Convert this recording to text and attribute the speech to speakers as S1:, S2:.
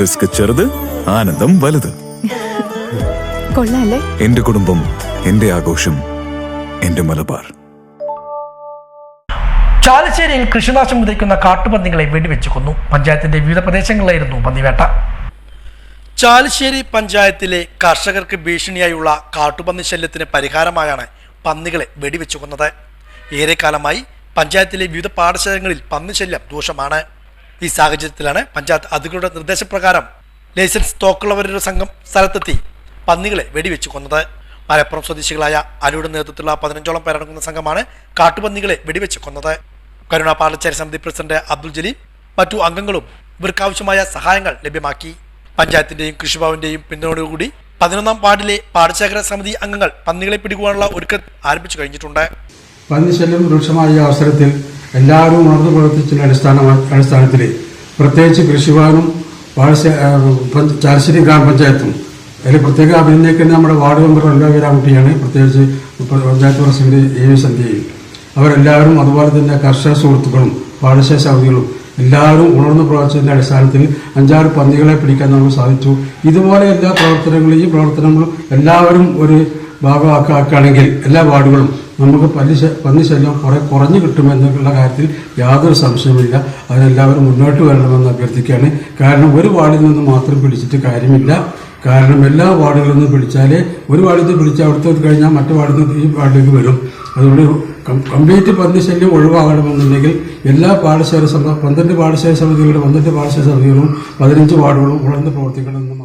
S1: Risk ചെറുത് ആനന്ദം വലുത്.
S2: കൊള്ളാല്ലേ?
S1: എന്റെ കുടുംബം എന്റെ ആഘോഷം എന്റെ മലബാർ.
S3: ചാലശ്ശേരിയിൽ കൃഷിനാശം വിതയ്ക്കുന്ന കാട്ടുപന്നികളെ വെടിവെച്ച് കൊന്നു പഞ്ചായത്തിന്റെ വിവിധ പ്രദേശങ്ങളിലായിരുന്നു പന്നിവേട്ട. ചാലശ്ശേരി പഞ്ചായത്തിലെ കർഷകർക്ക് ഭീഷണിയായുള്ള കാട്ടുപന്നി ശല്യത്തിന് പരിഹാരമായാണ് പന്നികളെ വെടിവെച്ചു കൊന്നത് ഏറെക്കാലമായി പഞ്ചായത്തിലെ വിവിധ പാഠശാലകളിൽ പന്നി ശല്യം രൂക്ഷമാണ് ഈ സാഹചര്യത്തിലാണ് പഞ്ചായത്ത് അധികൃതരുടെ നിർദ്ദേശപ്രകാരം ലൈസൻസ് തോക്കുള്ളവരുടെ സംഘം സ്ഥലത്തെത്തി പന്നികളെ വെടിവെച്ച് കൊന്നത്. മലപ്പുറം സ്വദേശികളായ അലിയുടെ നേതൃത്വത്തിലുള്ള പതിനഞ്ചോളം പേരടങ്ങുന്ന സംഘമാണ് കാട്ടുപന്നികളെ വെടിവെച്ച് കൊന്നത്. കരുണ പാർലച്ചേരി സമിതി പ്രസിഡന്റ് അബ്ദുൽ ജലീൽ മറ്റു അംഗങ്ങളും ഇവർക്കാവശ്യമായ സഹായങ്ങൾ ലഭ്യമാക്കി. പഞ്ചായത്തിന്റെയും കൃഷിഭവന്റെയും പിന്തുണയോടുകൂടി പതിനൊന്നാം വാർഡിലെ പാടശേഖര സമിതി അംഗങ്ങൾ പന്നികളെ പിടിക്കുവാനുള്ള ഒരുക്കം ആരംഭിച്ചു കഴിഞ്ഞിട്ടുണ്ട്.
S4: പന്നിശല്യം രൂക്ഷമായ അവസരത്തിൽ എല്ലാവരും ഉണർന്നു പ്രവർത്തിച്ചതിന്റെ അടിസ്ഥാന അടിസ്ഥാനത്തിൽ പ്രത്യേകിച്ച് കൃഷിഭവനും ചാരശ്ശേരി ഗ്രാമപഞ്ചായത്തും. അതിൽ പ്രത്യേക അഭിനന്ദിക്കുന്ന നമ്മുടെ വാർഡ് മെമ്പർ എല്ലാവരാകുട്ടിയാണ് പ്രത്യേകിച്ച് പ- പഞ്ചായത്ത് പ്രസിഡന്റ് എ വി സന്ധ്യയും. അവരെല്ലാവരും അതുപോലെ തന്നെ കർഷക സുഹൃത്തുക്കളും പാടശേഷ സമിതികളും എല്ലാവരും ഉണർന്നു പ്രവർത്തിച്ചതിന്റെ അടിസ്ഥാനത്തിൽ അഞ്ചാറ് പന്നികളെ പിടിക്കാൻ നമുക്ക് സാധിച്ചു. ഇതുപോലെ എല്ലാ പ്രവർത്തനങ്ങളും ഈ പ്രവർത്തനങ്ങളും എല്ലാവരും ഒരു ഭാഗമാക്കുകയാണെങ്കിൽ എല്ലാ വാർഡുകളും നമുക്ക് പല്ലിശ പന്നിശല്യം കുറെ കുറഞ്ഞു കിട്ടുമെന്നുള്ള കാര്യത്തിൽ യാതൊരു സംശയമില്ല അതിനെല്ലാവരും മുന്നോട്ട് വരണമെന്ന് അഭ്യർത്ഥിക്കുകയാണ്. കാരണം ഒരു വാർഡിൽ നിന്ന് മാത്രം പിടിച്ചിട്ട് കാര്യമില്ല. കാരണം എല്ലാ വാർഡുകളിൽ നിന്ന് പിടിച്ചാലേ ഒരു വാർഡിൽ നിന്ന് പിടിച്ചാൽ അവിടുത്തെ കഴിഞ്ഞാൽ മറ്റു വാർഡിൽ നിന്ന് ഈ വാർഡിലേക്ക് വരും. അതുകൊണ്ട് കംപ്ലീറ്റ് പന്നിശല്യം ഒഴിവാകണമെന്നുണ്ടെങ്കിൽ എല്ലാ പാഠശാല സമിതി പന്ത്രണ്ട് പാഠശാല സമിതികളും പന്ത്രണ്ട് പാഠശാല സമിതികളും പതിനഞ്ച് വാർഡുകളും ഉണർന്ന് പ്രവർത്തിക്കണമെന്നും